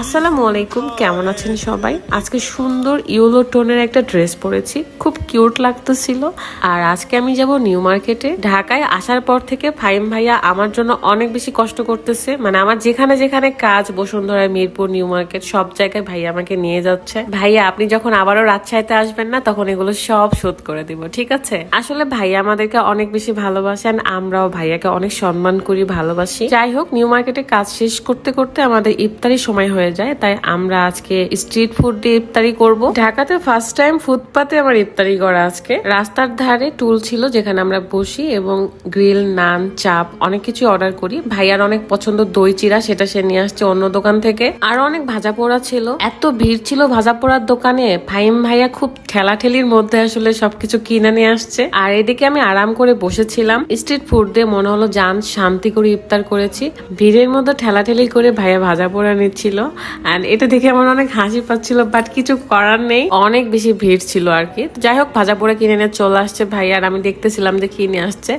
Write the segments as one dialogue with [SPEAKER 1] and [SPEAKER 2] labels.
[SPEAKER 1] আসসালামু আলাইকুম, কেমন আছেন সবাই? আজকে সুন্দর ইউলো টোনের একটা ড্রেস পরেছি, খুব কিউট লাগতেছিল। আর আজকে আমি যাব নিউ মার্কেটে। ঢাকায় আসার পর থেকে ফাইম ভাইয়া আমার জন্য অনেক বেশি কষ্ট করতেছে। মানে আমার যেখানে যেখানে কাজ, বসুন্ধরা, মিরপুর, নিউ মার্কেট, সব জায়গায় ভাইয়া আমাকে নিয়ে যাচ্ছে। ভাইয়া, আপনি যখন আবারও রাজশাহীতে আসবেন না, তখন এগুলো সব শোধ করে দিব, ঠিক আছে? আসলে ভাইয়া আমাদেরকে অনেক বেশি ভালোবাসেন আমরাও ভাইয়াকে অনেক সম্মান করি, ভালোবাসি। যাই হোক, নিউ মার্কেটে কাজ শেষ করতে করতে আমাদের ইফতারি সময় হয়ে যায়, তাই আমরা আজকে স্ট্রিট ফুড দিয়ে ইফতারি করব। ঢাকাতে ফার্স্ট টাইম ফুটপাতে আমার ইফতারি করা আজকে। রাস্তার ধারে টুল ছিল যেখানে আমরা বসি এবং গ্রিল নান চাপ অনেক কিছু অর্ডার করি। ভাইয়ার অনেক পছন্দ দই চিরা, সেটা সে নিয়ে আসছে অন্য দোকান থেকে। আর অনেক ভাজা পোড়া ছিল। এত ভিড় ছিল ভাজা পোড়ার দোকানে ফাইম ভাইয়া খুব ঠেলাঠেলির মধ্যে আসলে সবকিছু কিনে নিয়ে আসছে। আর এদিকে আমি আরাম করে বসেছিলাম। স্ট্রিট ফুড দিয়ে মনে হলো, যান, শান্তি করে ইফতার করেছি। ভিড়ের মধ্যে ঠেলাঠেলি করে ভাইয়া ভাজা পোড়া নিচ্ছিল অ্যান্ড এটা দেখে আমার অনেক হাসি পাচ্ছিল বাট কিছু করার নেই। অনেক বেশি ভিড় ছিল আর কি। যাই হোক, ভাজা পোড়া কিনে নিয়ে চলে আসছে ভাই, আর আমি দেখতেছিলাম যে কিনে আসছে।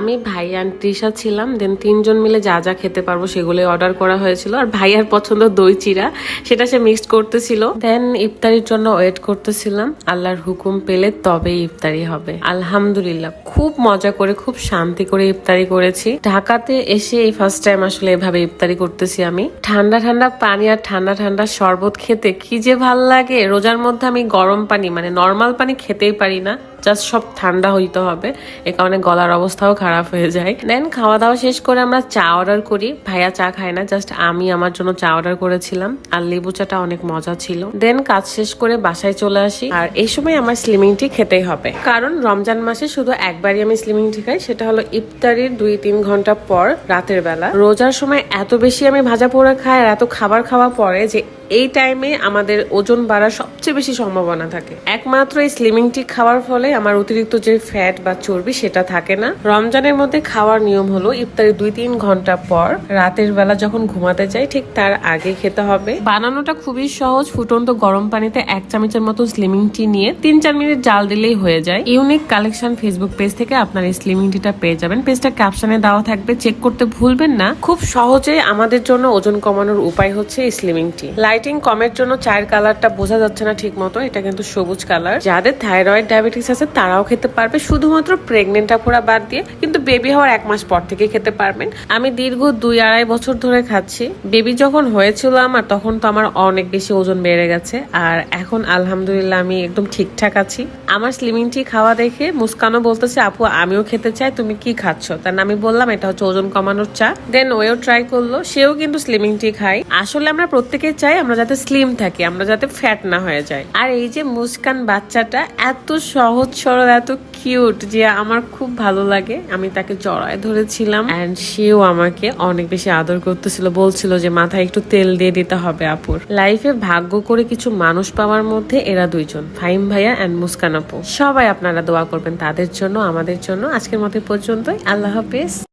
[SPEAKER 1] আমি, ভাই আর তৃষা ছিলাম দেন তিনজন মিলে যা যা খেতে পারব সেগুলো অর্ডার করা হয়েছিল। আর ভাইয়ার পছন্দ দই চিরা, সেটা সে মিক্সড করতেছিল। দেন ইফতারির জন্য ওয়েট করতেছিলাম। আল্লাহর হুকুম পেলে তবে ইফতারি হবে। আলহামদুলিল্লাহ, খুব মজা করে, খুব শান্তি করে ইফতারি করেছি। ঢাকাতে এসে এই ফার্স্ট টাইম আসলে এভাবে ইফতারি করতেছি আমি। ঠান্ডা ঠান্ডা পানি আর ঠান্ডা ঠান্ডা শরবত খেতে কি যে ভালো লাগে। রোজার মধ্যে আমি গরম পানি মানে নর্মাল পানি খেতেই পারি না। জাস্ট সব ঠান্ডা হইতে হবে। এ কারণে গলার অবস্থাও খারাপ হয়ে যায়। দেন খাওয়া দাওয়া শেষ করে আমরা চা অর্ডার করি। ভাইয়া চা খায় না জাস্ট আমি আমার জন্য চা অর্ডার করেছিলাম। আর লেবু চাটা অনেক মজা ছিল। দেন কাজ শেষ করে বাসায় চলে আসি। আর এই সময় আমার স্লিমিং টি খেতেই হবে। কারণ রমজান মাসে শুধু একবারই আমি স্লিমিং টি খাই, সেটা হলো ইফতারির দুই তিন ঘণ্টা পর রাতের বেলা। রোজার সময় এত বেশি আমি ভাজা পোড়া খাই আর এত খাবার খাওয়া পরে যে এই টাইমে আমাদের ওজন বাড়ার সবচেয়ে বেশি সম্ভাবনা থাকে। একমাত্র এই স্লিমিং টি খাওয়ার ফলে আমার অতিরিক্ত যে ফ্যাট বা চর্বি সেটা থাকে না। রমজানের মধ্যে খাওয়ার নিয়ম হলো ইফতারি দুই তিন ঘণ্টা পর রাতের বেলা যখন ঘুমাতে যাই, ঠিক তার আগে খেতে হবে। বানানোটা খুবই সহজ, ফুটন্ত গরম পানিতে এক চামচের মতো স্লিমিং টি নিয়ে তিন চার মিনিট জাল দিলেই হয়ে যায়। ইউনিক কালেকশন ফেসবুক পেজ থেকে আপনার এই স্লিমিং টিটা পেয়ে যাবেন। পেজটা ক্যাপশনে দেওয়া থাকবে চেক করতে ভুলবেন না। খুব সহজে আমাদের জন্য ওজন কমানোর উপায় হচ্ছে এই স্লিমিং টি লাইটিং কমের জন্য চায়ের কালারটা বোঝা যাচ্ছে না ঠিক মতো এটা কিন্তু সবুজ কালার যাদের থাইরয়েড ডায়াবেটিস আছে তারাও খেতে পারবে। শুধুমাত্র প্রেগনেন্ট আপুরা বাদ দিয়ে কিন্তু বেবি হওয়ার এক মাস পর থেকে খেতে পারবেন। আমি দীর্ঘ দুই আড়াই বছর ধরে খাচ্ছি। বেবি যখন হয়েছিল আমার, তখন তো আমার অনেক বেশি ওজন বেড়ে গেছে। আর এখন আলহামদুলিল্লাহ আমি একদম ঠিকঠাক আছি। আমার স্লিমিং টি খাওয়া দেখে মুস্কানও বলতেছে, আপু, আমিও খেতে চাই, তুমি কি খাচ্ছ? তার আমি বললাম, এটা হচ্ছে ওজন কমানোর চা। দেন ওয়েও ট্রাই করল, সেও কিন্তু স্লিমিং টি খাই আসলে আমরা প্রত্যেকে চাই আমরা যাতে স্লিম থাকি, আমরা যাতে ফ্যাট না হয়ে যায় আর এই যে মুস্কান বাচ্চাটা, এত সহজ সরল, এত কিউট যে আমার খুব ভালো লাগে। আমি তাকে জড়ায় ধরেছিলাম। অ্যান্ড সেও আমাকে অনেক বেশি আদর করতেছিল, বলছিল যে মাথায় একটু তেল দিয়ে দিতে হবে আপুর। লাইফে ভাগ্য করে কিছু মানুষ পাওয়ার মধ্যে এরা দুইজন ফাইম ভাইয়া অ্যান্ড মুস্কান আপু। সবাই আপনারা দোয়া করবেন তাদের জন্য, আমাদের জন্য। আজকের মতো পর্যন্তই। আল্লাহ হাফেজ।